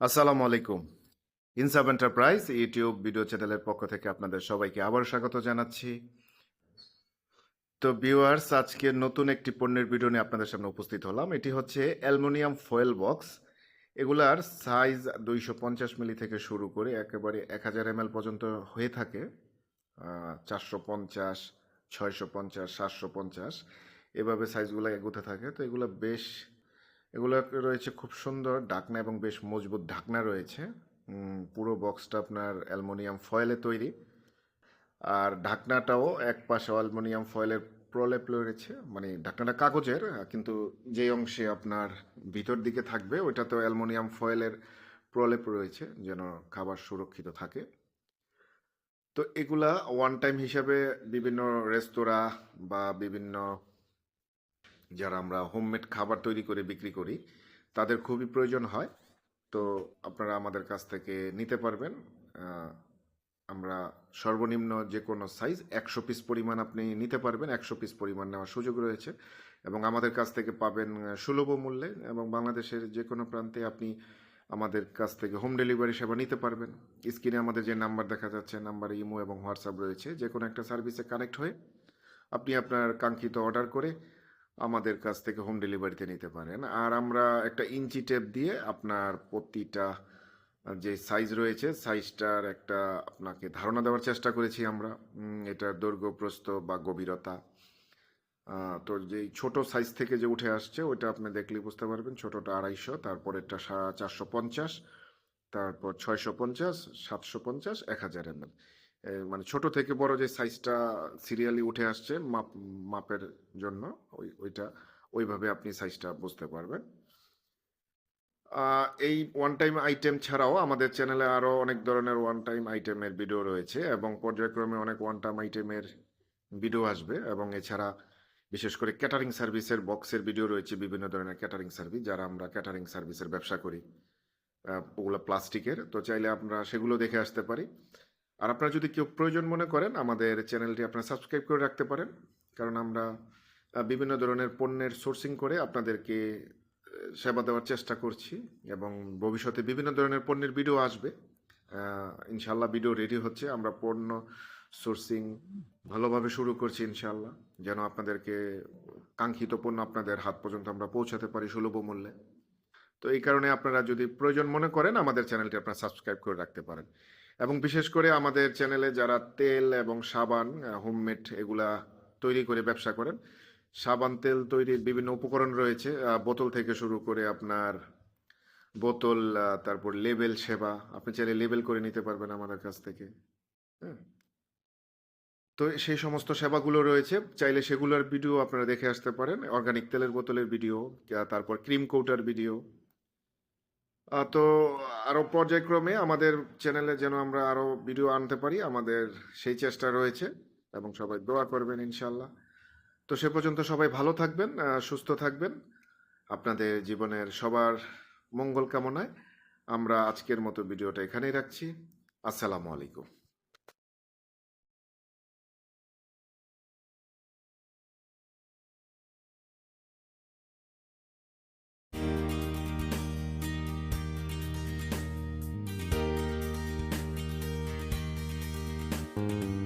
আসসালামু আলাইকুম। ইনসাব enterprise YouTube video চ্যানেলের পক্ষ থেকে আপনাদের সবাইকে আবার স্বাগত জানাচ্ছি। তো ভিউয়ার্স আজকে নতুন একটি পণ্যের ভিডিও নিয়ে আপনাদের সামনে উপস্থিত হলাম। এটি হচ্ছে অ্যালুমিনিয়াম ফয়েল বক্স। এগুলার সাইজ দুইশো পঞ্চাশ মিলি থেকে শুরু করে একেবারে এক হাজার এম পর্যন্ত হয়ে থাকে। চারশো পঞ্চাশ, ছয়শো পঞ্চাশ, সাতশো পঞ্চাশ, এভাবে সাইজগুলো এগোতে থাকে। তো এগুলো বেশ এগুলো রয়েছে খুব সুন্দর ঢাকনা এবং বেশ মজবুত ঢাকনা রয়েছে। পুরো বক্সটা আপনার অ্যালুমিনিয়াম ফয়েলে তৈরি। আর ঢাকনাটাও এক পাশে অ্যালুমিনিয়াম ফয়েলের প্রলেপ রয়েছে মানে ঢাকনাটা কাগজের কিন্তু যে অংশে আপনার ভিতর দিকে থাকবে ওইটা তো অ্যালুমিনিয়াম ফয়েলের প্রলেপ রয়েছে, যেন খাবার সুরক্ষিত থাকে। তো এগুলা ওয়ান টাইম হিসাবে বিভিন্ন রেস্তোরাঁ বা বিভিন্ন যারা আমরা হোমমেড খাবার তৈরি করে বিক্রি করি, তাদের খুবই প্রয়োজন হয়। তো আপনারা আমাদের কাছ থেকে নিতে পারবেন। আমরা সর্বনিম্ন যে কোনো সাইজ একশো পিস পরিমাণ আপনি নিতে পারবেন। একশো পিস পরিমাণ নেওয়ার সুযোগ রয়েছে। এবং আমাদের কাছ থেকে পাবেন সুলভ মূল্যে এবং বাংলাদেশের যে কোনো প্রান্তে আপনি আমাদের কাছ থেকে হোম ডেলিভারি সেবা নিতে পারবেন। স্ক্রিনে আমাদের যে নাম্বার দেখা যাচ্ছে নাম্বার ইমো এবং হোয়াটসঅ্যাপ রয়েছে। যে কোনো একটা সার্ভিসে কানেক্ট হয়ে আপনি আপনার কাঙ্ক্ষিত অর্ডার করে আমাদের কাছ থেকে হোম ডেলিভারিতে নিতে পারেন। আর আমরা একটা ইঞ্চি টেপ দিয়ে আপনার প্রতিটা যে সাইজ রয়েছে সাইজটার একটা আপনাকে ধারণা দেওয়ার চেষ্টা করেছি আমরা। এটার দৈর্ঘ্য প্রস্থ বা গভীরতা। তো যেই ছোট সাইজ থেকে যে উঠে আসছে, ওইটা আপনি দেখলেই বুঝতে পারবেন। ছোটটা আড়াইশো, তারপরেরটা সা- চারশো পঞ্চাশ, তারপর ছয়শো পঞ্চাশ, সাতশো পঞ্চাশ, এক হাজার এম মানে ছোট থেকে বড় যে সাইজটা সিরিয়ালি উঠে আসছে, মাপ, মাপের জন্য ওই, ওইটা, ওইভাবে আপনি সাইজটা বুঝতে পারবেন। এই ওয়ান টাইম আইটেম ছাড়াও আমাদের চ্যানেলে আরও অনেক ধরনের ওয়ান টাইম আইটেমের ভিডিও রয়েছে এবং পর্যায়ক্রমে অনেক ওয়ান টাইম আইটেমের ভিডিও আসবে এবং এছাড়া বিশেষ করে ক্যাটারিং সার্ভিসের বক্সের ভিডিও রয়েছে, বিভিন্ন ধরনের ক্যাটারিং সার্ভিস যারা আমরা ক্যাটারিং সার্ভিসের ব্যবসা করি। ওগুলো প্লাস্টিকের তো চাইলে আমরা সেগুলো দেখে আসতে পারি। আর আপনারা যদি কেউ প্রয়োজন মনে করেন, আমাদের চ্যানেলটি আপনারা সাবস্ক্রাইব করে রাখতে পারেন। কারণ আমরা বিভিন্ন ধরনের পণ্যের সোর্সিং করে আপনাদেরকে সেবা দেওয়ার চেষ্টা করছি এবং ভবিষ্যতে বিভিন্ন ধরনের পণ্যের ভিডিও আসবে। ইনশাল্লাহ ভিডিও রেডি হচ্ছে। আমরা পণ্য সোর্সিং ভালোভাবে শুরু করছি ইনশাল্লাহ যেন আপনাদেরকে কাঙ্ক্ষিত পণ্য আপনাদের হাত পর্যন্ত আমরা পৌঁছাতে পারি সুলভ মূল্যে। তো এই কারণে আপনারা যদি প্রয়োজন মনে করেন, আমাদের চ্যানেলটি আপনারা সাবস্ক্রাইব করে রাখতে পারেন। এবং বিশেষ করে আমাদের চ্যানেলে যারা তেল এবং সাবান হোমমেড এগুলা তৈরি করে ব্যবসা করেন, সাবান তেল তৈরির বিভিন্ন উপকরণ রয়েছে। বোতল থেকে শুরু করে আপনার বোতল তারপর লেবেল সেবা, আপনি চাইলে লেবেল করে নিতে পারবেন আমাদের কাছ থেকে। হ্যাঁ। তো সেই সমস্ত সেবাগুলো রয়েছে। চাইলে সেগুলোর ভিডিও আপনারা দেখে আসতে পারেন। অর্গানিক তেলের বোতলের ভিডিও তারপর ক্রিম কৌটার ভিডিও তো আরও পর্যায়ক্রমে আমাদের চ্যানেলে যেন আমরা আরও ভিডিও আনতে পারি, আমাদের সেই চেষ্টা রয়েছে এবং সবাই দোয়া করবেন ইনশাল্লাহ তো সে পর্যন্ত সবাই ভালো থাকবেন সুস্থ থাকবেন। আপনাদের জীবনের সবার মঙ্গল কামনায় আমরা আজকের মতো ভিডিওটা এখানেই রাখছি। আসসালামু আলাইকুম। Mm-hmm.